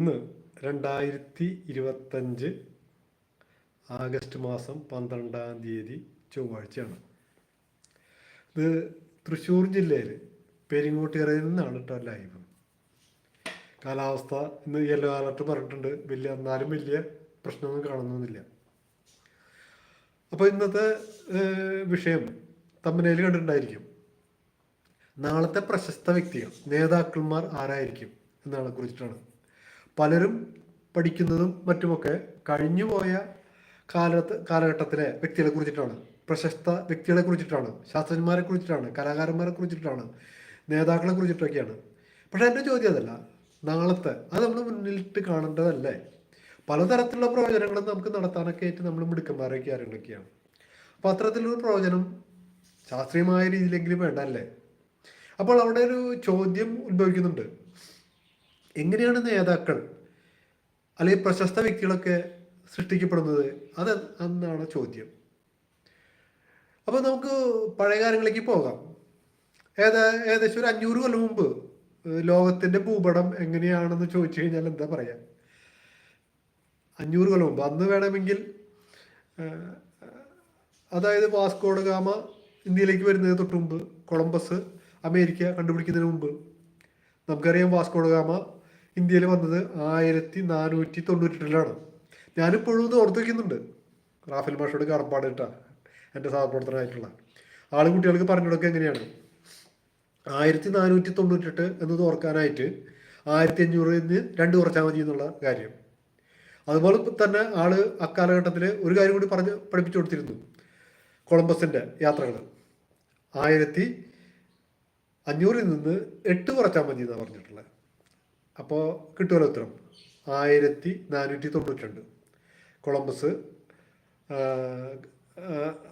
ഇന്ന് രണ്ടായിരത്തി ഇരുപത്തഞ്ച് ആഗസ്റ്റ് മാസം പന്ത്രണ്ടാം തീയതി ചൊവ്വാഴ്ചയാണ്. ഇത് തൃശ്ശൂർ ജില്ലയിൽ പെരിങ്ങോട്ടിയറയിൽ നിന്നാണ് കേട്ടോ ലൈവ് കാലാവസ്ഥ ഇന്ന് യെല്ലോ അലർട്ട് പറഞ്ഞിട്ടുണ്ട്. വലിയ എന്നാലും വലിയ പ്രശ്നമൊന്നും കാണുന്നൊന്നുമില്ല. അപ്പോൾ ഇന്നത്തെ വിഷയം തമ്മനയിൽ കണ്ടിട്ടുണ്ടായിരിക്കും. നാളത്തെ പ്രശസ്ത വ്യക്തികൾ നേതാക്കന്മാർ ആരായിരിക്കും എന്നതിനെ കുറിച്ചിട്ടാണ്. പലരും പഠിക്കുന്നതും മറ്റുമൊക്കെ കഴിഞ്ഞുപോയ കാലത്ത് കാലഘട്ടത്തിലെ വ്യക്തികളെ കുറിച്ചിട്ടാണ്. പ്രശസ്ത വ്യക്തികളെ കുറിച്ചിട്ടാണ്. ശാസ്ത്രജ്ഞന്മാരെ കുറിച്ചിട്ടാണ്. കലാകാരന്മാരെ കുറിച്ചിട്ടാണ്. നേതാക്കളെ കുറിച്ചിട്ടൊക്കെയാണ്. പക്ഷെ എന്റെ ചോദ്യം അതല്ല. നാളത്തെ അത് നമ്മൾ മുന്നിലിട്ട് കാണേണ്ടതല്ലേ? പലതരത്തിലുള്ള പ്രവചനങ്ങളും നമുക്ക് നടത്താനൊക്കെ ആയിട്ട് നമ്മൾ മിടുക്കന്മാരൊക്കെ ആരെങ്കിലൊക്കെയാണ് അപ്പോൾ അത്തരത്തിലൊരു പ്രവചനം ശാസ്ത്രീയമായ രീതിയിലെങ്കിലും വേണ്ട അല്ലേ അപ്പോൾ അവിടെ ഒരു ചോദ്യം ഉത്ഭവിക്കുന്നുണ്ട്. എങ്ങനെയാണ് നേതാക്കൾ അല്ലെങ്കിൽ പ്രശസ്ത വ്യക്തികളൊക്കെ സൃഷ്ടിക്കപ്പെടുന്നത്? അത് എന്നാണ് ചോദ്യം. അപ്പോൾ നമുക്ക് പഴയ കാര്യങ്ങളിലേക്ക് പോകാം. ഏതാ ഏകദേശം ഒരു അഞ്ഞൂറ് കൊല്ലം മുമ്പ് ലോകത്തിന്റെ ഭൂപടം എങ്ങനെയാണെന്ന് ചോദിച്ചു കഴിഞ്ഞാൽ എന്താ പറയാ? അഞ്ഞൂറ് കൊല്ലം മുമ്പ്. അന്ന് വേണമെങ്കിൽ അതായത് വാസ്കോഡ് ഗാമ ഇന്ത്യയിലേക്ക് വരുന്നതിന് തൊട്ട് മുമ്പ് കൊളംബസ് അമേരിക്ക കണ്ടുപിടിക്കുന്നതിന് മുമ്പ്. നമുക്കറിയാം വാസ്കോഡ് ഗാമ ഇന്ത്യയിൽ വന്നത് ആയിരത്തി നാനൂറ്റി തൊണ്ണൂറ്റെട്ടിലാണ് ഞാനിപ്പോഴും ഒന്ന് ഓർത്ത് വയ്ക്കുന്നുണ്ട് റാഫേൽ മാഷോട് കടപ്പാട് കേട്ടാ എന്റെ സഹപ്രവർത്തനമായിട്ടുള്ള ആൾ കുട്ടികൾക്ക് പറഞ്ഞു കൊടുക്കുക എങ്ങനെയാണ്? ആയിരത്തി നാനൂറ്റി തൊണ്ണൂറ്റെട്ട് എന്നത് ഓർക്കാനായിട്ട് ആയിരത്തി അഞ്ഞൂറിൽ നിന്ന് രണ്ട് കുറച്ചാൽ മതി എന്നുള്ള കാര്യം. അതുപോലെ തന്നെ ആൾ അക്കാലഘട്ടത്തിൽ ഒരു കാര്യം കൂടി പറഞ്ഞ് പഠിപ്പിച്ചു കൊടുത്തിരുന്നു. കൊളംബസിന്റെ യാത്രകൾ. ആയിരത്തി അഞ്ഞൂറിൽ നിന്ന് എട്ട് കുറച്ചാൽ മതി എന്നാണ് പറഞ്ഞിട്ടുള്ളത് അപ്പോൾ കിട്ടുമല്ലോ ഉത്തരം? ആയിരത്തി നാനൂറ്റി തൊണ്ണൂറ്റിരണ്ട് കൊളംബസ്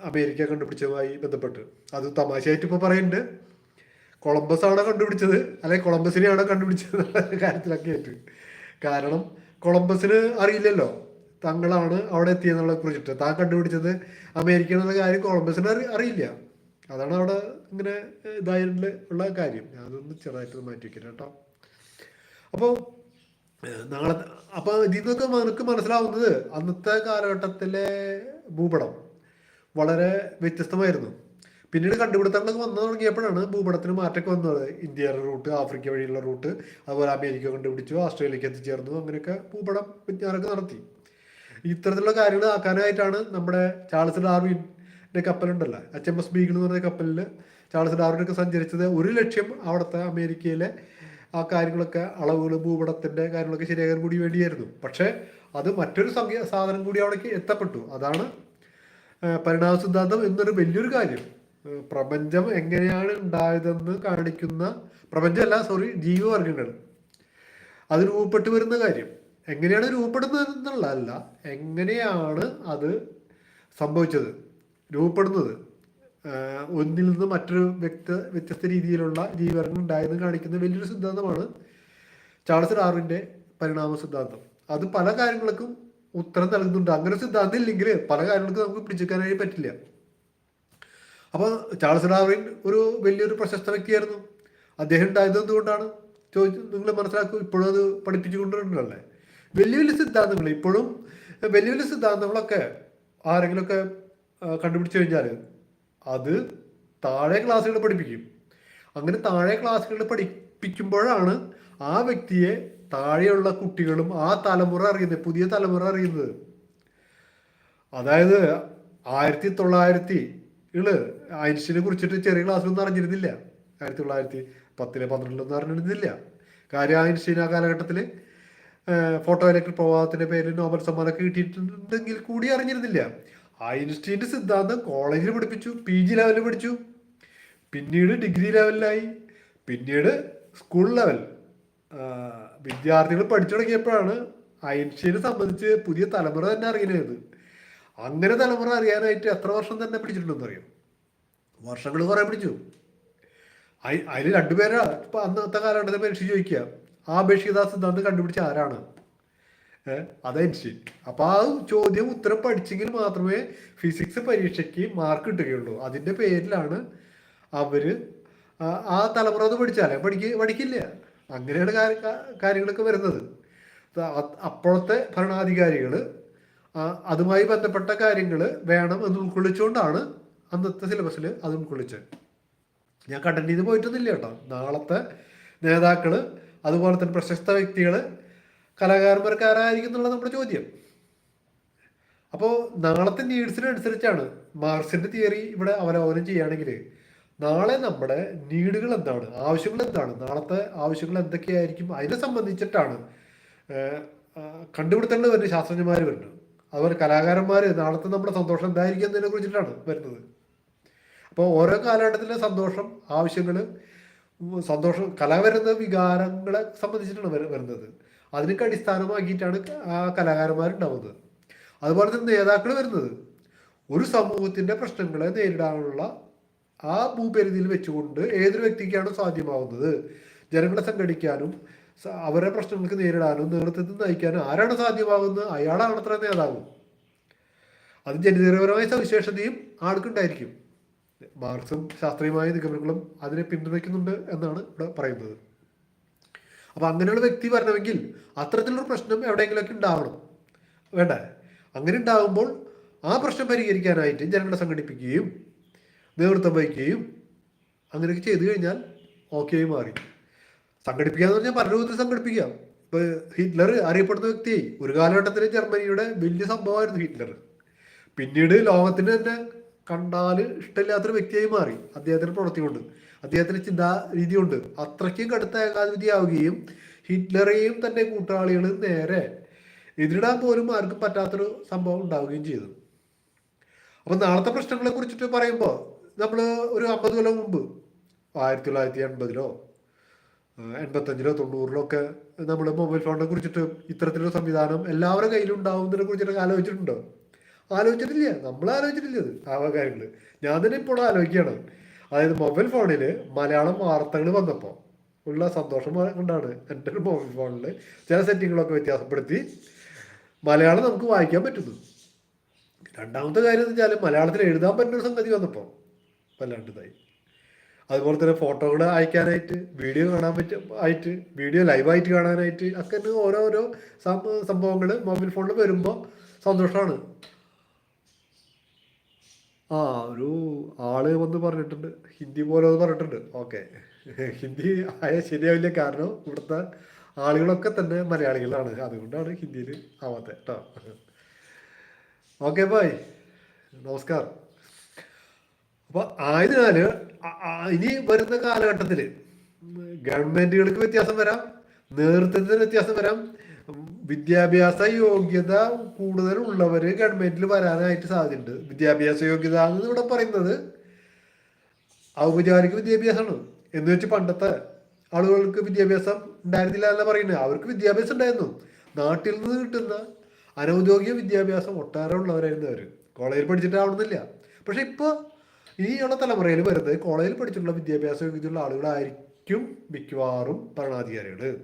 അമേരിക്ക കണ്ടുപിടിച്ചതുമായി ബന്ധപ്പെട്ട്. അത് തമാശയായിട്ട് ഇപ്പോൾ പറയുന്നുണ്ട്. കൊളംബസ് ആണ് കണ്ടുപിടിച്ചത്? അല്ലെങ്കിൽ കൊളംബസിനെയാണ് കണ്ടുപിടിച്ചത്? കാര്യത്തിലൊക്കെ ആയിട്ട്. കാരണം കൊളംബസിന് അറിയില്ലല്ലോ. തങ്ങളാണ് അവിടെ എത്തിയെന്നുള്ള കുറിച്ചിട്ട്. താൻ കണ്ടുപിടിച്ചത് അമേരിക്ക എന്നുള്ള കാര്യം കൊളംബസിന് അറി അറിയില്ല. അതാണ് അവിടെ ഇങ്ങനെ ഇതായിട്ടുള്ള കാര്യം. ഞാനൊന്ന് ചെറുതായിട്ട് മാറ്റി വെക്കാം കേട്ടോ. അപ്പോൾ നാളെ അപ്പോൾ ഇതിൽ നിന്നൊക്കെ നമുക്ക് മനസ്സിലാവുന്നത് അന്നത്തെ കാലഘട്ടത്തിലെ ഭൂപടം വളരെ വ്യത്യസ്തമായിരുന്നു. പിന്നീട് കണ്ടുപിടുത്തങ്ങളൊക്കെ വന്നു തുടങ്ങിയപ്പോഴാണ് ഭൂപടത്തിന് മാറ്റമൊക്കെ വന്നത്. ഇന്ത്യയുടെ റൂട്ട് ആഫ്രിക്ക വഴിയുള്ള റൂട്ട് അതുപോലെ അമേരിക്ക കണ്ടുപിടിച്ചു ഓസ്ട്രേലിയക്ക് എത്തിച്ചേർന്നു അങ്ങനെയൊക്കെ ഭൂപടം വിജ്ഞാനമൊക്കെ നടത്തി. ഇത്തരത്തിലുള്ള കാര്യങ്ങൾ ആക്കാനായിട്ടാണ് നമ്മുടെ ചാൾസ് ഡാർവിന്റെ കപ്പലുണ്ടല്ലോ. എച്ച് എം എസ് ബീഗിൾ എന്ന് പറഞ്ഞ കപ്പലിൽ ചാൾസ് ഡാർവിനൊക്കെ സഞ്ചരിച്ചത് ഒരു ലക്ഷ്യം അവിടുത്തെ അമേരിക്കയിലെ ആ കാര്യങ്ങളൊക്കെ അളവുകൾ ഭൂപടത്തിന്റെ കാര്യങ്ങളൊക്കെ ശരിയാകാൻ കൂടി വേണ്ടിയായിരുന്നു. പക്ഷേ അത് മറ്റൊരു സംഖ്യ സാധനം കൂടി അവിടേക്ക് എത്തപ്പെട്ടു. അതാണ് പരിണാമ സിദ്ധാന്തം എന്നൊരു വലിയൊരു കാര്യം. പ്രപഞ്ചം എങ്ങനെയാണ് ഉണ്ടായതെന്ന് കാണിക്കുന്ന പ്രപഞ്ചമല്ല സോറി ജീവവർഗങ്ങൾ അത് രൂപപ്പെട്ടു വരുന്ന കാര്യം. എങ്ങനെയാണ് രൂപപ്പെടുന്നത് എന്നുള്ളതല്ല എങ്ങനെയാണ് അത് സംഭവിച്ചത് രൂപപ്പെടുന്നത്. ഒന്നിൽ നിന്ന് മറ്റൊരു വ്യക്ത വ്യത്യസ്ത രീതിയിലുള്ള ജീവരണം ഉണ്ടായെന്ന് കാണിക്കുന്ന വലിയൊരു സിദ്ധാന്തമാണ് ചാൾസ് ഡാർവിന്റെ പരിണാമ സിദ്ധാന്തം. അത് പല കാര്യങ്ങൾക്കും ഉത്തരം നൽകുന്നുണ്ട്. അങ്ങനെ സിദ്ധാന്തം ഇല്ലെങ്കിൽ പല കാര്യങ്ങൾക്കും നമുക്ക് പിടിച്ചെടുക്കാനായി പറ്റില്ല. അപ്പോൾ ചാൾസ് ഡാർവിൻ ഒരു വലിയൊരു പ്രശസ്ത വ്യക്തിയായിരുന്നു. അദ്ദേഹം ഉണ്ടായത് എന്തുകൊണ്ടാണ്? ചോദിച്ചു നിങ്ങൾ മനസ്സിലാക്കും. ഇപ്പോഴും അത് പഠിപ്പിച്ചുകൊണ്ടിട്ടുണ്ടല്ലേ വലിയ വലിയ സിദ്ധാന്തങ്ങൾ. ഇപ്പോഴും വലിയ വലിയ സിദ്ധാന്തങ്ങളൊക്കെ ആരെങ്കിലുമൊക്കെ കണ്ടുപിടിച്ചു കഴിഞ്ഞാൽ അത് താഴെ ക്ലാസ്സുകൾ പഠിപ്പിക്കും. അങ്ങനെ താഴെ ക്ലാസ്സുകൾ പഠിപ്പിക്കുമ്പോഴാണ് ആ വ്യക്തിയെ താഴെയുള്ള കുട്ടികളും ആ തലമുറ അറിയുന്നത് പുതിയ തലമുറ അറിയുന്നത്. അതായത് ആയിരത്തി തൊള്ളായിരത്തി ഇൾ ഐൻസ്റ്റീനെ കുറിച്ചിട്ട് ചെറിയ ക്ലാസ്സിലൊന്നും അറിഞ്ഞിരുന്നില്ല. ആയിരത്തി തൊള്ളായിരത്തി പത്തിലെ പന്ത്രണ്ടിലൊന്നും അറിഞ്ഞിരുന്നില്ല. കാര്യം ഐൻസ്റ്റീൻ ആ കാലഘട്ടത്തിൽ ഫോട്ടോ ഇലക്ട്രിക് പ്രഭാവത്തിന്റെ പേരിൽ നോബൽ സമ്മാനമൊക്കെ കിട്ടിയിട്ടുണ്ടെങ്കിൽ കൂടി അറിഞ്ഞിരുന്നില്ല. ഐൻസ്റ്റീന്റെ സിദ്ധാന്തം കോളേജിൽ പഠിപ്പിച്ചു പി ജി ലെവലിൽ പഠിച്ചു. പിന്നീട് ഡിഗ്രി ലെവലിലായി. പിന്നീട് സ്കൂൾ ലെവൽ. വിദ്യാർത്ഥികൾ പഠിച്ചു തുടങ്ങിയപ്പോഴാണ് ഐൻസ്റ്റീനെ സംബന്ധിച്ച് പുതിയ തലമുറ തന്നെ അറിയുന്നത്. അങ്ങനെ തലമുറ അറിയാനായിട്ട് എത്ര വർഷം തന്നെ പിടിച്ചിട്ടുണ്ടെന്ന് അറിയാം വർഷങ്ങൾ കുറേ പിടിച്ചു. അതിൽ രണ്ടുപേരാ ഇപ്പം അന്നത്തെ കാലഘട്ടത്തിൽ പരീക്ഷ ചോദിക്കുക. ആ ബഷീദാസ് സിദ്ധാന്തം കണ്ടുപിടിച്ച ആരാണ്? ഏഹ് അത് അപ്പൊ ആ ചോദ്യം ഉത്തരം പഠിച്ചെങ്കിൽ മാത്രമേ ഫിസിക്സ് പരീക്ഷയ്ക്ക് മാർക്ക് കിട്ടുകയുള്ളൂ. അതിന്റെ പേരിലാണ് അവർ ആ- തലമുറ അത് പഠിച്ചാലേ പഠിക്ക പഠിക്കില്ല. അങ്ങനെയാണ് കാര്യ- കാര്യങ്ങളൊക്കെ വരുന്നത്. അപ്പോഴത്തെ ഭരണാധികാരികൾ അതുമായി ബന്ധപ്പെട്ട കാര്യങ്ങൾ വേണം എന്ന് ഉൾക്കൊള്ളിച്ചുകൊണ്ടാണ് അന്നത്തെ സിലബസിൽ അത് ഉൾക്കൊള്ളിച്ചത്. ഞാൻ കണ്ടന്റ് ചെയ്ത് പോയിട്ടൊന്നുമില്ല കേട്ടോ. നാളത്തെ നേതാക്കൾ അതുപോലെ തന്നെ പ്രശസ്ത വ്യക്തികൾ കലാകാരന്മാർക്ക് ആരായിരിക്കും എന്നുള്ള നമ്മുടെ ചോദ്യം. അപ്പോൾ നാളത്തെ നീഡ്സിനനുസരിച്ചാണ് മാർക്സിന്റെ തിയറി ഇവിടെ അവലോകനം ചെയ്യുകയാണെങ്കിൽ നാളെ നമ്മുടെ നീഡുകൾ എന്താണ് ആവശ്യങ്ങൾ എന്താണ് നാളത്തെ ആവശ്യങ്ങൾ എന്തൊക്കെയായിരിക്കും അതിനെ സംബന്ധിച്ചിട്ടാണ് കണ്ടുപിടുത്തങ്ങൾ വരുന്ന ശാസ്ത്രജ്ഞന്മാർ വരുന്നത്. അതുപോലെ കലാകാരന്മാർ നാളത്തെ നമ്മുടെ സന്തോഷം എന്തായിരിക്കും എന്നതിനെ കുറിച്ചിട്ടാണ് വരുന്നത്. അപ്പോൾ ഓരോ കാലഘട്ടത്തിലെ സന്തോഷം ആവശ്യങ്ങൾ സന്തോഷം കല വരുന്ന വികാരങ്ങളെ സംബന്ധിച്ചിട്ടാണ് വര- വരുന്നത്. അതിനൊക്കെ അടിസ്ഥാനമാക്കിയിട്ടാണ് ആ കലാകാരന്മാരുണ്ടാവുന്നത്. അതുപോലെ തന്നെ നേതാക്കൾ വരുന്നത്. ഒരു സമൂഹത്തിന്റെ പ്രശ്നങ്ങളെ നേരിടാനുള്ള ആ ഭൂപരിധിയിൽ വെച്ചുകൊണ്ട് ഏതൊരു വ്യക്തിക്കാണ് സാധ്യമാവുന്നത്. ജനങ്ങളെ സംഘടിക്കാനും അവരുടെ പ്രശ്നങ്ങൾക്ക് നേരിടാനും നേതൃത്വത്തിൽ നയിക്കാനും ആരാണ് സാധ്യമാകുന്നത്? അയാളാണ് അത്ര നേതാവ്. അത് ജനിതകപരമായ സവിശേഷതയും ആൾക്കുണ്ടായിരിക്കും. മാർക്സും ശാസ്ത്രീയമായ നിഗമനങ്ങളും അതിനെ പിന്തുണയ്ക്കുന്നുണ്ട് എന്നാണ് ഇവിടെ പറയുന്നത്. അപ്പൊ അങ്ങനെയുള്ള വ്യക്തി വരണമെങ്കിൽ അത്തരത്തിലുള്ള പ്രശ്നം എവിടെയെങ്കിലുമൊക്കെ ഉണ്ടാവണം. വേണ്ട? അങ്ങനെ ഉണ്ടാകുമ്പോൾ ആ പ്രശ്നം പരിഹരിക്കാനായിട്ട് ജനങ്ങളെ സംഘടിപ്പിക്കുകയും നേതൃത്വം വഹിക്കുകയും അങ്ങനെയൊക്കെ ചെയ്തു കഴിഞ്ഞാൽ ഓക്കെ മാറി. സംഘടിപ്പിക്കുക എന്ന് പറഞ്ഞാൽ പല രൂപത്തിൽ സംഘടിപ്പിക്കാം ഇപ്പൊ ഹിറ്റ്ലർ അറിയപ്പെടുന്ന വ്യക്തിയായി ഒരു കാലഘട്ടത്തിൽ ജർമ്മനിയുടെ വലിയ സംഭവമായിരുന്നു ഹിറ്റ്ലർ. പിന്നീട് ലോകത്തിന് തന്നെ കണ്ടാൽ ഇഷ്ടമില്ലാത്തൊരു വ്യക്തിയായി മാറി. അദ്ദേഹത്തിന്റെ പ്രവൃത്തി കൊണ്ട് അദ്ദേഹത്തിന്റെ ചിന്താ രീതി കൊണ്ട് അത്രയ്ക്കും കടുത്ത ഏകാധിപതിയാവുകയും ഹിറ്റ്ലറെയും തന്റെ കൂട്ടാളികൾ നേരെ എതിരിടാൻ പോലും ആർക്കും പറ്റാത്തൊരു സംഭവം ഉണ്ടാവുകയും ചെയ്തു. അപ്പൊ നാളത്തെ പ്രശ്നങ്ങളെ കുറിച്ചിട്ട് പറയുമ്പോൾ നമ്മൾ ഒരു അമ്പത് കൊല്ലം മുമ്പ് ആയിരത്തി തൊള്ളായിരത്തി എൺപതിലോ എൺപത്തഞ്ചിലോ തൊണ്ണൂറിലോ ഒക്കെ നമ്മൾ മൊബൈൽ ഫോണിനെ കുറിച്ചിട്ട് ഇത്തരത്തിലൊരു സംവിധാനം എല്ലാവരുടെ കയ്യിലും ഉണ്ടാവുന്നതിനെ കുറിച്ചിട്ടൊക്കെ ആലോചിച്ചിട്ടുണ്ടോ? ആലോചിച്ചിട്ടില്ല. നമ്മൾ ആലോചിച്ചിട്ടില്ല അത് ആ കാര്യങ്ങൾ ഞാൻ തന്നെ ഇപ്പോൾ ആലോചിക്കുകയാണ്. അതായത് മൊബൈൽ ഫോണിൽ മലയാളം വാർത്തകൾ വന്നപ്പോൾ ഉള്ള സന്തോഷം കൊണ്ടാണ് എന്റെ ഒരു മൊബൈൽ ഫോണിൽ ചില സെറ്റിങ്ങുകളൊക്കെ വ്യത്യാസപ്പെടുത്തി മലയാളം നമുക്ക് വായിക്കാൻ പറ്റുന്നു. രണ്ടാമത്തെ കാര്യം എന്ന് വെച്ചാൽ മലയാളത്തിൽ എഴുതാൻ പറ്റുന്ന സംഗതി വന്നപ്പോൾ വല്ലാണ്ടതായി. അതുപോലെ തന്നെ ഫോട്ടോകൾ അയക്കാനായിട്ട് വീഡിയോ കാണാൻ പറ്റും ആയിട്ട് വീഡിയോ ലൈവായിട്ട് കാണാനായിട്ട് തന്നെ ഓരോരോ സംഭവങ്ങൾ മൊബൈൽ ഫോണിൽ വരുമ്പോൾ സന്തോഷമാണ് ആ ഒരു ആൾ വന്ന് പറഞ്ഞിട്ടുണ്ട്. ഹിന്ദി പോലെ ഒന്ന് പറഞ്ഞിട്ടുണ്ട്. ഓക്കെ. ഹിന്ദി ആയ ശരിയാവില്ല കാരണം ഇവിടുത്തെ ആളുകളൊക്കെ തന്നെ മലയാളികളാണ്. അതുകൊണ്ടാണ് ഹിന്ദിയിൽ ആവാത്തത് കേട്ടോ ഓക്കെ ബായ് നമസ്കാരം അപ്പൊ ആയതിനാല് ഇനി വരുന്ന കാലഘട്ടത്തിൽ ഗവൺമെന്റുകൾക്ക് വ്യത്യാസം വരാം. നേതൃത്വത്തിന് വ്യത്യാസം വരാം. വിദ്യാഭ്യാസ യോഗ്യത കൂടുതൽ ഉള്ളവര് ഗവൺമെന്റിൽ വരാനായിട്ട് സാധ്യതയുണ്ട്. വിദ്യാഭ്യാസ യോഗ്യത എന്ന് ഇവിടെ പറയുന്നത് ഔപചാരിക വിദ്യാഭ്യാസമാണ്. എന്ന് വെച്ച് പണ്ടത്തെ ആളുകൾക്ക് വിദ്യാഭ്യാസം ഉണ്ടായിരുന്നില്ല എന്നല്ല പറയുന്നത് അവർക്ക് വിദ്യാഭ്യാസം ഉണ്ടായിരുന്നു. നാട്ടിൽ നിന്ന് കിട്ടുന്ന അനൗദ്യോഗിക വിദ്യാഭ്യാസം ഒട്ടേറെ ഉള്ളവരായിരുന്നു അവർ കോളേജിൽ പഠിച്ചിട്ടാവണമെന്നില്ല. പക്ഷെ ഇപ്പോൾ ഇനിയുള്ള തലമുറയിൽ വരുന്നത് കോളേജിൽ പഠിച്ചിട്ടുള്ള വിദ്യാഭ്യാസ യോഗ്യതയുള്ള ആളുകളായിരിക്കും മിക്കവാറും ഭരണാധികാരികൾ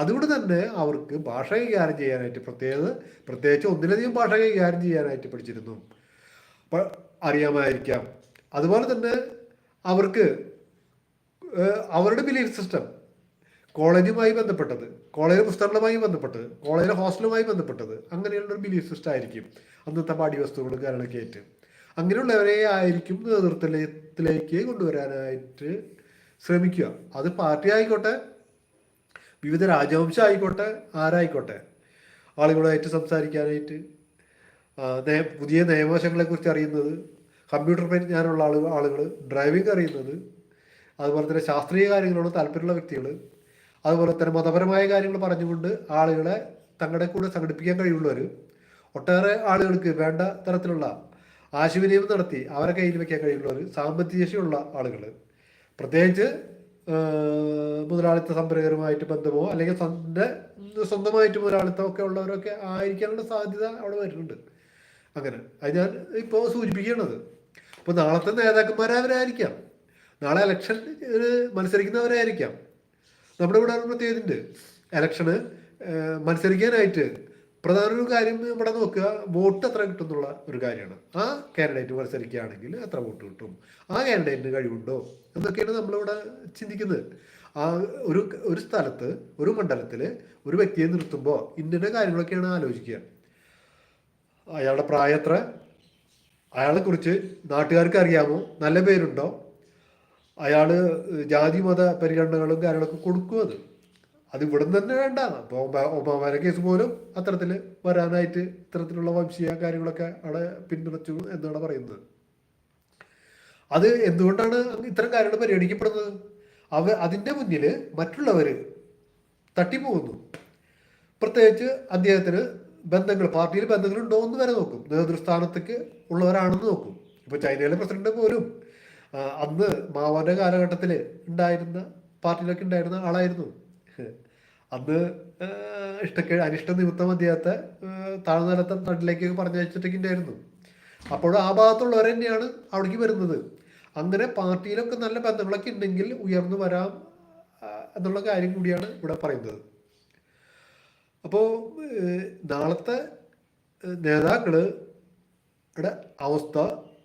അതുകൊണ്ട് തന്നെ അവർക്ക് ഭാഷ കൈകാര്യം ചെയ്യാനായിട്ട് പ്രത്യേകത പ്രത്യേകിച്ച് ഒന്നിലധികം ഭാഷ കൈകാര്യം ചെയ്യാനായിട്ട് പഠിച്ചിരുന്നു. അറിയാമായിരിക്കാം. അതുപോലെ തന്നെ അവർക്ക് അവരുടെ ബിലീഫ് സിസ്റ്റം കോളേജുമായി ബന്ധപ്പെട്ടത് കോളേജ് പുസ്തകങ്ങളുമായി ബന്ധപ്പെട്ടത് കോളേജിലെ ഹോസ്റ്റലുമായി ബന്ധപ്പെട്ടത് അങ്ങനെയുള്ള ഒരു ബിലീഫ് സിസ്റ്റം ആയിരിക്കും അന്നത്തെ പാഠ്യവസ്തുക്കളും കാര്യങ്ങളൊക്കെ ആയിട്ട്. അങ്ങനെയുള്ളവരെ ആയിരിക്കും നേതൃത്വത്തിലേക്ക് കൊണ്ടുവരാനായിട്ട് ശ്രമിക്കുക. അത് പാർട്ടി ആയിക്കോട്ടെ വിവിധ രാജവംശം ആയിക്കോട്ടെ ആരായിക്കോട്ടെ ആളുകളുമായിട്ട് സംസാരിക്കാനായിട്ട് പുതിയ നിയമവശങ്ങളെ കുറിച്ച് അറിയുന്നത് കമ്പ്യൂട്ടർ പരിജ്ഞാനമുള്ള ഞാനുള്ള ആളുകൾ ഡ്രൈവിംഗ് അറിയുന്നത് അതുപോലെ തന്നെ ശാസ്ത്രീയ കാര്യങ്ങളോട് താല്പര്യമുള്ള വ്യക്തികൾ അതുപോലെ തന്നെ മതപരമായ കാര്യങ്ങൾ പറഞ്ഞുകൊണ്ട് ആളുകളെ തങ്ങളുടെ കൂടെ സംഘടിപ്പിക്കാൻ കഴിവുള്ളവർ ഒട്ടേറെ ആളുകൾക്ക് വേണ്ട തരത്തിലുള്ള ആശയവിനിമയം നടത്തി അവരെ കയ്യിൽ വയ്ക്കാൻ കഴിയുള്ളവർ സാമ്പത്തിക ശേഷിയുള്ള ആളുകൾ പ്രത്യേകിച്ച് മുതലാളിത്ത സംരംഭകരുമായിട്ട് ബന്ധമോ അല്ലെങ്കിൽ സ്വന്തം സ്വന്തമായിട്ട് മുതലാളിത്തം ഒക്കെ ഉള്ളവരൊക്കെ ആയിരിക്കാനുള്ള സാധ്യത അവിടെ വരുന്നുണ്ട്. അങ്ങനെ. അത് ഞാൻ ഇപ്പോൾ സൂചിപ്പിക്കുകയാണത് അപ്പോൾ നാളത്തെ നേതാക്കന്മാരവരായിരിക്കാം നാളെ ഇലക്ഷൻ മത്സരിക്കുന്നവരായിരിക്കാം. നമ്മുടെ ഇവിടെ ഒരു പ്രത്യേകത ഇലക്ഷന് മത്സരിക്കാനായിട്ട് പ്രധാന ഒരു കാര്യം ഇവിടെ നോക്കുക. വോട്ട് എത്ര കിട്ടും എന്നുള്ള ഒരു കാര്യമാണ്. ആ കാൻഡിഡേറ്റ് മത്സരിക്കുകയാണെങ്കിൽ എത്ര വോട്ട് കിട്ടും? ആ കാൻഡിഡേറ്റിന് കഴിവുണ്ടോ? എന്നൊക്കെയാണ് നമ്മളിവിടെ ചിന്തിക്കുന്നത്. ആ ഒരു ഒരു സ്ഥലത്ത് ഒരു മണ്ഡലത്തിൽ ഒരു വ്യക്തിയെ നിർത്തുമ്പോൾ ഇന്ന കാര്യങ്ങളൊക്കെയാണ് ആലോചിക്കുക. അയാളുടെ പ്രായം എത്ര? അയാളെ കുറിച്ച് നാട്ടുകാർക്ക് അറിയാമോ? നല്ല പേരുണ്ടോ? അയാൾ ജാതി മത പരിഗണനകളും കാര്യങ്ങളൊക്കെ കൊടുക്കും അത്? അത് ഇവിടെ നിന്ന് തന്നെ വേണ്ട. ഒബാമയുടെ കേസ് പോലും അത്തരത്തിൽ വരാനായിട്ട് ഇത്തരത്തിലുള്ള വംശീയ കാര്യങ്ങളൊക്കെ അവിടെ പിന്തുണച്ചു എന്നാണ് പറയുന്നത്. അത് എന്തുകൊണ്ടാണ് ഇത്തരം കാര്യങ്ങൾ പരിഗണിക്കപ്പെടുന്നത്? അവ അതിന്റെ മുന്നിൽ മറ്റുള്ളവർ തട്ടിപ്പോകുന്നു. പ്രത്യേകിച്ച് അദ്ദേഹത്തിന് ബന്ധങ്ങൾ പാർട്ടിയിൽ ബന്ധങ്ങൾ ഉണ്ടോ എന്ന് വരെ നോക്കും. നേതൃസ്ഥാനത്തേക്ക് ഉള്ളവരാണെന്ന് നോക്കും. ഇപ്പോൾ ചൈനയിലെ പ്രസിഡന്റ് പോലും അന്ന് മാവോന്റെ കാലഘട്ടത്തിൽ ഉണ്ടായിരുന്ന പാർട്ടിയിലൊക്കെ ഉണ്ടായിരുന്ന ആളായിരുന്നു. അന്ന് ആ, ഇഷ്ടക്കെ അനിഷ്ട നിമിത്തം മതിയാത്ത താഴ്ന്നലത്തെ താഴ്ന്ന നിലത്തെ നാട്ടിലേക്ക് പറഞ്ഞയച്ചിട്ടൊക്കെ ഉണ്ടായിരുന്നു അപ്പോഴും ആ ഭാഗത്തുള്ളവർ തന്നെയാണ് അവിടേക്ക് വരുന്നത്. അങ്ങനെ പാർട്ടിയിലൊക്കെ നല്ല ബന്ധങ്ങളൊക്കെ ഉണ്ടെങ്കിൽ ഉയർന്നു വരാം എന്നുള്ള കാര്യം കൂടിയാണ് ഇവിടെ പറയുന്നത്. അപ്പോൾ നാളത്തെ നേതാക്കൾ അവസ്ഥ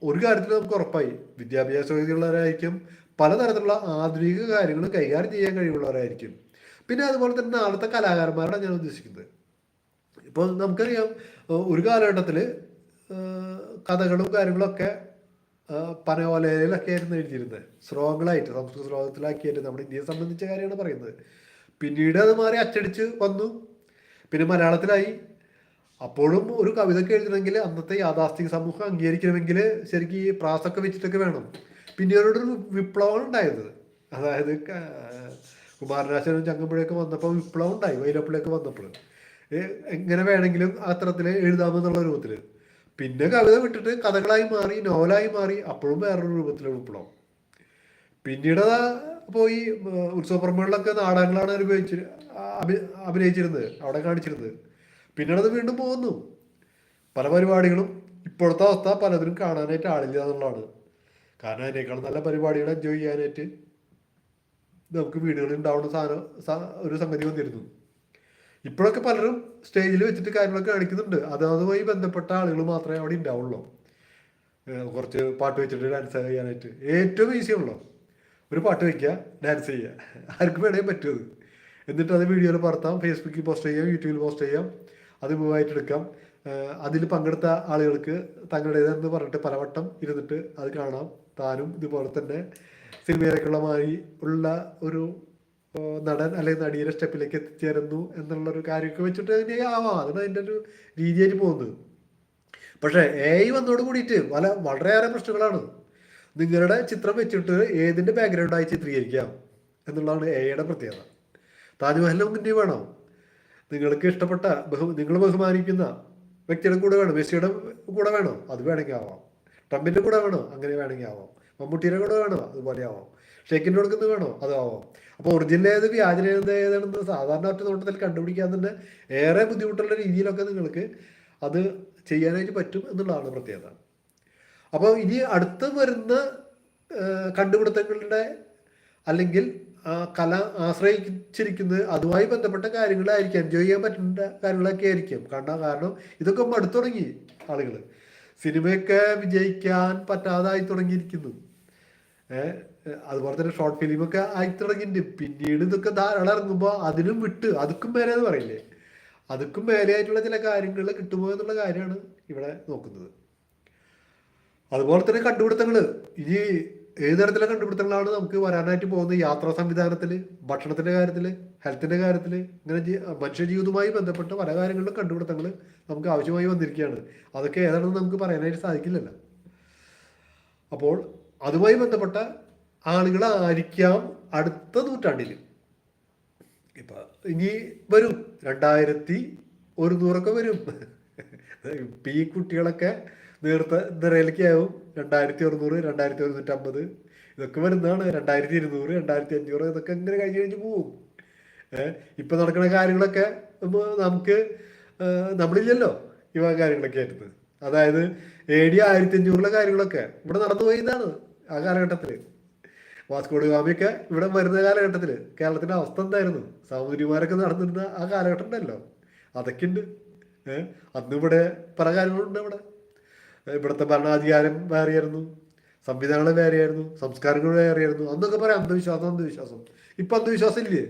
ഒരു കാര്യത്തിൽ നമുക്ക് ഉറപ്പായി. വിദ്യാഭ്യാസ യോഗ്യതയുള്ളവരായിരിക്കും പലതരത്തിലുള്ള ആധുനിക കാര്യങ്ങൾ കൈകാര്യം ചെയ്യാൻ കഴിവുള്ളവരായിരിക്കും. പിന്നെ അതുപോലെ തന്നെ നാളത്തെ കലാകാരന്മാരാണ് ഞാൻ ഉദ്ദേശിക്കുന്നത്. ഇപ്പോൾ നമുക്കറിയാം ഒരു കാലഘട്ടത്തിൽ കഥകളും കാര്യങ്ങളൊക്കെ പനയോലയിലൊക്കെ ആയിരുന്നു എഴുതിയിരുന്നത്. ശ്ലോകങ്ങളായിട്ട് സംസ്കൃത ശ്ലോകത്തിലാക്കിയിട്ട് നമ്മുടെ ഇന്ത്യയെ സംബന്ധിച്ച കാര്യമാണ് പറയുന്നത്. പിന്നീട് അത് മാറി അച്ചടിച്ച് വന്നു. പിന്നെ മലയാളത്തിലായി. അപ്പോഴും ഒരു കവിതയ്ക്ക് എഴുതണമെങ്കിൽ അന്നത്തെ യാഥാസ്ഥിക സമൂഹം അംഗീകരിക്കണമെങ്കിൽ ശരിക്കും ഈ പ്രാസൊക്കെ വെച്ചിട്ടൊക്കെ വേണം. പിന്നീട് ഒരു വിപ്ലവം ഉണ്ടായത്. അതായത് കുമാരനാശനും ചങ്ങമ്പുഴയൊക്കെ വന്നപ്പോൾ വിപ്ലവം ഉണ്ടായി വൈലപ്പിളിയൊക്കെ വന്നപ്പോൾ എങ്ങനെ വേണമെങ്കിലും അത്തരത്തിൽ എഴുതാമെന്നുള്ള രൂപത്തിൽ പിന്നെ കവിത വിട്ടിട്ട് കഥകളായി മാറി നോവലായി മാറി അപ്പോഴും വേറൊരു രൂപത്തിലുള്ള വിപ്ലവം പിന്നീട് പോയി ഉത്സവ ഉത്സവപ്പറമ്പുകളിലൊക്കെ നാടകങ്ങളാണ് അനുഭവിച്ച് അഭി അഭിനയിച്ചിരുന്നത് അവിടെ കാണിച്ചിരുന്നത്. പിന്നീട് അത് വീണ്ടും പോകുന്നു. പല പരിപാടികളും ഇപ്പോഴത്തെ അവസ്ഥ പലതിനും കാണാനായിട്ട് ആളില്ല എന്നുള്ളതാണ്. കാരണം അതിനേക്കാൾ നല്ല പരിപാടികൾ എൻജോയ് ചെയ്യാനായിട്ട് നമുക്ക് വീടുകളിൽ ഉണ്ടാവുന്ന സാധനം ഒരു സംഗതി വന്നിരുന്നു. ഇപ്പോഴൊക്കെ പലരും സ്റ്റേജിൽ വെച്ചിട്ട് കാര്യങ്ങളൊക്കെ കാണിക്കുന്നുണ്ട്. അത് അതുമായി ബന്ധപ്പെട്ട ആളുകൾ മാത്രമേ അവിടെ ഉണ്ടാവുള്ളൂ. കുറച്ച് പാട്ട് വെച്ചിട്ട് ഡാൻസ് ചെയ്യാനായിട്ട്. ഏറ്റവും ഈസി ഉള്ളൂ? ഒരു പാട്ട് വയ്ക്കുക ഡാൻസ് ചെയ്യുക. ആർക്കും വേണമെങ്കിൽ പറ്റുമത് എന്നിട്ട് അത് വീഡിയോയിൽ പറത്താം ഫേസ്ബുക്കിൽ പോസ്റ്റ് ചെയ്യാം യൂട്യൂബിൽ പോസ്റ്റ് ചെയ്യാം അത് മൂവായിട്ട് എടുക്കാം. അതിൽ പങ്കെടുത്ത ആളുകൾക്ക് തങ്ങളുടേതെന്ന് പറഞ്ഞിട്ട് പലവട്ടം ഇരുന്നിട്ട് അത് കാണാം. താനും ഇതുപോലെ തന്നെ സിനിമയിലേക്കുള്ള മാതിരി ഉള്ള ഒരു നടൻ അല്ലെങ്കിൽ നടിയുടെ സ്റ്റെപ്പിലേക്ക് എത്തിച്ചേരുന്നു എന്നുള്ള ഒരു കാര്യമൊക്കെ വെച്ചിട്ട് തന്നെ ആവാം. അതാണ് അതിന്റെ ഒരു രീതിയായിട്ട് പോകുന്നത്. പക്ഷേ എ ഐ വന്നോട് കൂടിയിട്ട് പല വളരെയേറെ പ്രശ്നങ്ങളാണ്. നിങ്ങളുടെ ചിത്രം വെച്ചിട്ട് ഏതിന്റെ ബാക്ക്ഗ്രൗണ്ടായി ചിത്രീകരിക്കാം എന്നുള്ളതാണ് എ ഐയുടെ പ്രത്യേകത. താജ്മഹലിന് മുന്നേ വേണം? നിങ്ങൾക്ക് ഇഷ്ടപ്പെട്ട ബഹു നിങ്ങൾ ബഹുമാനിക്കുന്ന വ്യക്തിയുടെ കൂടെ വേണം? മെസ്സിയുടെ കൂടെ വേണോ? അത് വേണമെങ്കിൽ ആവാം. ട്രംപിന്റെ കൂടെ വേണോ? അങ്ങനെ വേണമെങ്കിൽ ആവാം. മമ്മൂട്ടിയുടെ കൂടെ വേണോ? അതുപോലെ ആവാം ഷെയ്ക്കിന്റെ കൊടുക്കുന്നത് വേണോ? അത് ആവാം അപ്പോൾ ഒറിജിനൽ ഏത് വ്യാജന ഏത് ഏതാണെന്ന് സാധാരണ ഒറ്റ നോട്ടത്തിൽ കണ്ടുപിടിക്കാൻ തന്നെ ഏറെ ബുദ്ധിമുട്ടുള്ള രീതിയിലൊക്കെ നിങ്ങൾക്ക് അത് ചെയ്യാനായിട്ട് പറ്റും എന്നുള്ളതാണ് പ്രത്യേകത. അപ്പോൾ ഇനി അടുത്ത് വരുന്ന കണ്ടുപിടുത്തങ്ങളുടെ അല്ലെങ്കിൽ കല ആശ്രയിച്ചിരിക്കുന്നത് അതുമായി ബന്ധപ്പെട്ട കാര്യങ്ങളായിരിക്കും. എൻജോയ് ചെയ്യാൻ പറ്റുന്ന കാര്യങ്ങളൊക്കെ ആയിരിക്കും. കാരണം കാരണം ഇതൊക്കെ മടുത്തുടങ്ങി ആളുകൾ സിനിമയൊക്കെ വിജയിക്കാൻ പറ്റാതായി തുടങ്ങിയിരിക്കുന്നു. ഏഹ് അതുപോലെ തന്നെ ഷോർട്ട് ഫിലിമൊക്കെ ആയി തുടങ്ങിയിട്ടുണ്ട്. പിന്നീട് ഇതൊക്കെ ധാരാളം ഇറങ്ങുമ്പോൾ അതിനും വിട്ട് അതുക്കും മേലെ എന്ന് പറയില്ലേ? അതുക്കും മേലെയായിട്ടുള്ള ചില കാര്യങ്ങൾ കിട്ടുമോ എന്നുള്ള കാര്യമാണ് ഇവിടെ നോക്കുന്നത്. അതുപോലെ തന്നെ കണ്ടുപിടുത്തങ്ങൾ ഇനി ഏത് തരത്തിലെ കണ്ടുപിടുത്തങ്ങളാണ് നമുക്ക് വരാനായിട്ട് പോകുന്നത്? യാത്രാ സംവിധാനത്തിൽ ഭക്ഷണത്തിന്റെ കാര്യത്തിൽ ഹെൽത്തിന്റെ കാര്യത്തിൽ ഇങ്ങനെ മനുഷ്യജീവിതവുമായി മനുഷ്യ ജീവിതവുമായി ബന്ധപ്പെട്ട പല കാര്യങ്ങളിലും കണ്ടുപിടുത്തങ്ങൾ നമുക്ക് ആവശ്യമായി വന്നിരിക്കുകയാണ്. അതൊക്കെ ഏതാണെന്ന് നമുക്ക് പറയാനായിട്ട് സാധിക്കില്ലല്ലോ. അപ്പോൾ അതുമായി ബന്ധപ്പെട്ട ആളുകളായിരിക്കാം അടുത്ത നൂറ്റാണ്ടിൽ ഇപ്പൊ ഇനി വരും. രണ്ടായിരത്തി ഒരുന്നൂറൊക്കെ വരും. ഈ കുട്ടികളൊക്കെ നേരത്തെ നിറയിലേക്കാവും രണ്ടായിരത്തി അറുന്നൂറ് രണ്ടായിരത്തി ഒരുന്നൂറ്റമ്പത് ഇതൊക്കെ വരുന്നതാണ്. രണ്ടായിരത്തി ഇരുന്നൂറ് രണ്ടായിരത്തി അഞ്ഞൂറ് ഇതൊക്കെ ഇങ്ങനെ കഴിഞ്ഞ് കഴിഞ്ഞ് പോവും. ഏഹ് ഇപ്പൊ നടക്കുന്ന കാര്യങ്ങളൊക്കെ നമുക്ക് നമ്മളില്ലല്ലോ ഈ വക കാര്യങ്ങളൊക്കെ ആയിരുന്നു അതായത് എ ഡി ആയിരത്തി അഞ്ഞൂറിലെ കാര്യങ്ങളൊക്കെ ഇവിടെ നടന്നു പോയിന്നാണ് ആ കാലഘട്ടത്തിൽ. വാസ്കോട് ഗാമിയൊക്കെ ഇവിടെ വരുന്ന കാലഘട്ടത്തിൽ കേരളത്തിന്റെ അവസ്ഥ എന്തായിരുന്നു? സാമൂതിരിമാരൊക്കെ നടന്നിരുന്ന ആ കാലഘട്ടം ഉണ്ടല്ലോ അതൊക്കെ ഉണ്ട് ഏഹ് അന്ന് ഇവിടെ പല കാര്യങ്ങളുണ്ട് ഇവിടെ ഇവിടുത്തെ ഭരണാധികാരം വേറെയായിരുന്നു. സംവിധാനങ്ങൾ വേറെയായിരുന്നു. സംസ്കാരങ്ങൾ വേറെയായിരുന്നു. അന്നൊക്കെ പറയാം അന്ധവിശ്വാസം അന്ധവിശ്വാസം. ഇപ്പം അന്ധവിശ്വാസം ഇല്ലേ?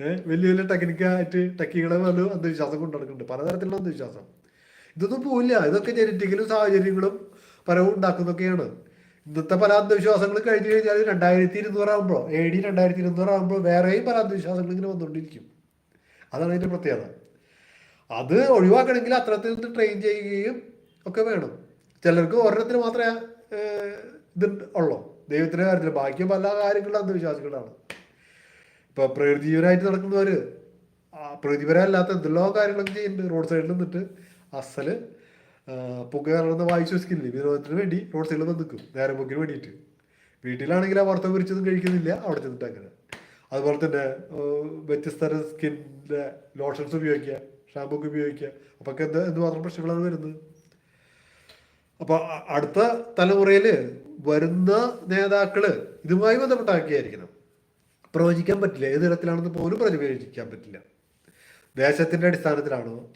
ഏഹ് വലിയ വലിയ ടെക്നിക്കായിട്ട് ടെക്കികളെ പോലും അന്ധവിശ്വാസം കൊണ്ടു നടക്കുന്നുണ്ട് പലതരത്തിലുള്ള അന്ധവിശ്വാസം. ഇതൊന്നും പോവില്ല. ഇതൊക്കെ ജനറ്റിക്കലും സാഹചര്യങ്ങളും പരവും ഉണ്ടാക്കുന്നൊക്കെയാണ് ഇന്നത്തെ പല അന്ധവിശ്വാസങ്ങളും കഴിഞ്ഞു കഴിഞ്ഞാൽ രണ്ടായിരത്തി ഇരുന്നൂറാകുമ്പോൾ എ ഡി രണ്ടായിരത്തി ഇരുന്നൂറാകുമ്പോൾ വേറെയും പല അന്ധവിശ്വാസങ്ങൾ ഇങ്ങനെ വന്നുകൊണ്ടിരിക്കും അതാണ് അതിന്റെ പ്രത്യേകത. അത് ഒഴിവാക്കണമെങ്കിൽ അത്തരത്തിൽ നിന്ന് ട്രെയിൻ ചെയ്യുകയും ഒക്കെ വേണം. ചിലർക്ക് ഒരെണ്ണത്തിന് മാത്രമേ ഇത് ഉള്ളൂ. ദൈവത്തിന്റെ കാര്യത്തിൽ ബാക്കി പല കാര്യങ്ങളും അന്ധവിശ്വാസികളാണ് ഇപ്പോൾ പ്രകൃതിപരമായിട്ട് നടക്കുന്നവർ പ്രകൃതിപരമല്ലാത്ത എന്തെല്ലോ കാര്യങ്ങളൊക്കെ ചെയ്യുന്നുണ്ട്. റോഡ് സൈഡിൽ നിന്നിട്ട് അസൽ ആ, പുക കലർന്ന വായു ശ്വസിക്കുന്നില്ല? വിനോദത്തിന് വേണ്ടി റോഡ് സൈഡിൽ നിൽക്കും. നേരം പൊക്കിന് വേണ്ടിയിട്ട്. വീട്ടിലാണെങ്കിൽ ആ വറുത്ത പൊരിച്ചതും കഴിക്കുന്നില്ല അവിടെ ചെന്നിട്ട് അങ്ങനെ. അതുപോലെ തന്നെ വ്യത്യസ്ത സ്കിന്നിന്റെ ലോഷൻസ് ഉപയോഗിക്കുക ഷാമ്പൂ ഒക്കെ ഉപയോഗിക്കുക. അപ്പോൾ എന്ത് എന്തുമാത്രം പ്രശ്നങ്ങളാണ് വരുന്നത്? അപ്പോൾ അടുത്ത തലമുറയിൽ വരുന്ന നേതാക്കൾ ഇതുമായി ബന്ധപ്പെട്ടാക്കിയായിരിക്കണം. പ്രവചിക്കാൻ പറ്റില്ല. ഏത് തരത്തിലാണെന്ന് പോലും പ്രവചിക്കാൻ പറ്റില്ല. ദേശത്തിന്റെ അടിസ്ഥാനത്തിലാണോ?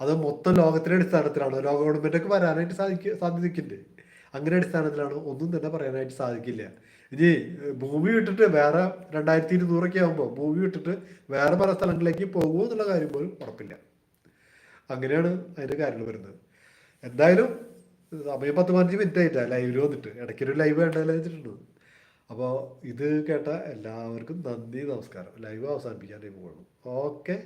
അത് മൊത്തം ലോകത്തിന്റെ അടിസ്ഥാനത്തിലാണോ? ലോക ഗവൺമെന്റൊക്കെ വരാനായിട്ട് സാധിക്ക സാധിക്കില്ലേ അങ്ങനെ അടിസ്ഥാനത്തിലാണോ? ഒന്നും തന്നെ പറയാനായിട്ട് സാധിക്കില്ല. ഇനി ഭൂമി വിട്ടിട്ട് വേറെ രണ്ടായിരത്തി ഇരുന്നൂറൊക്കെ ആകുമ്പോൾ ഭൂമി വിട്ടിട്ട് വേറെ പല സ്ഥലങ്ങളിലേക്ക് പോകുമോ എന്നുള്ള കാര്യം പോലും ഉറപ്പില്ല. അങ്ങനെയാണ് അതിന്റെ കാര്യങ്ങൾ വരുന്നത്. എന്തായാലും സമയം പത്ത് പതിനഞ്ച് മിനിറ്റ് ആയിട്ടാ ലൈവിൽ വന്നിട്ട്. ഇടയ്ക്കൊരു ലൈവ് വേണ്ടല്ലോ വെച്ചിട്ടുണ്ട്. അപ്പോൾ ഇത് കേട്ട എല്ലാവർക്കും നന്ദി നമസ്കാരം. ലൈവ് അവസാനിപ്പിക്കാനായി പോകണം ഓക്കെ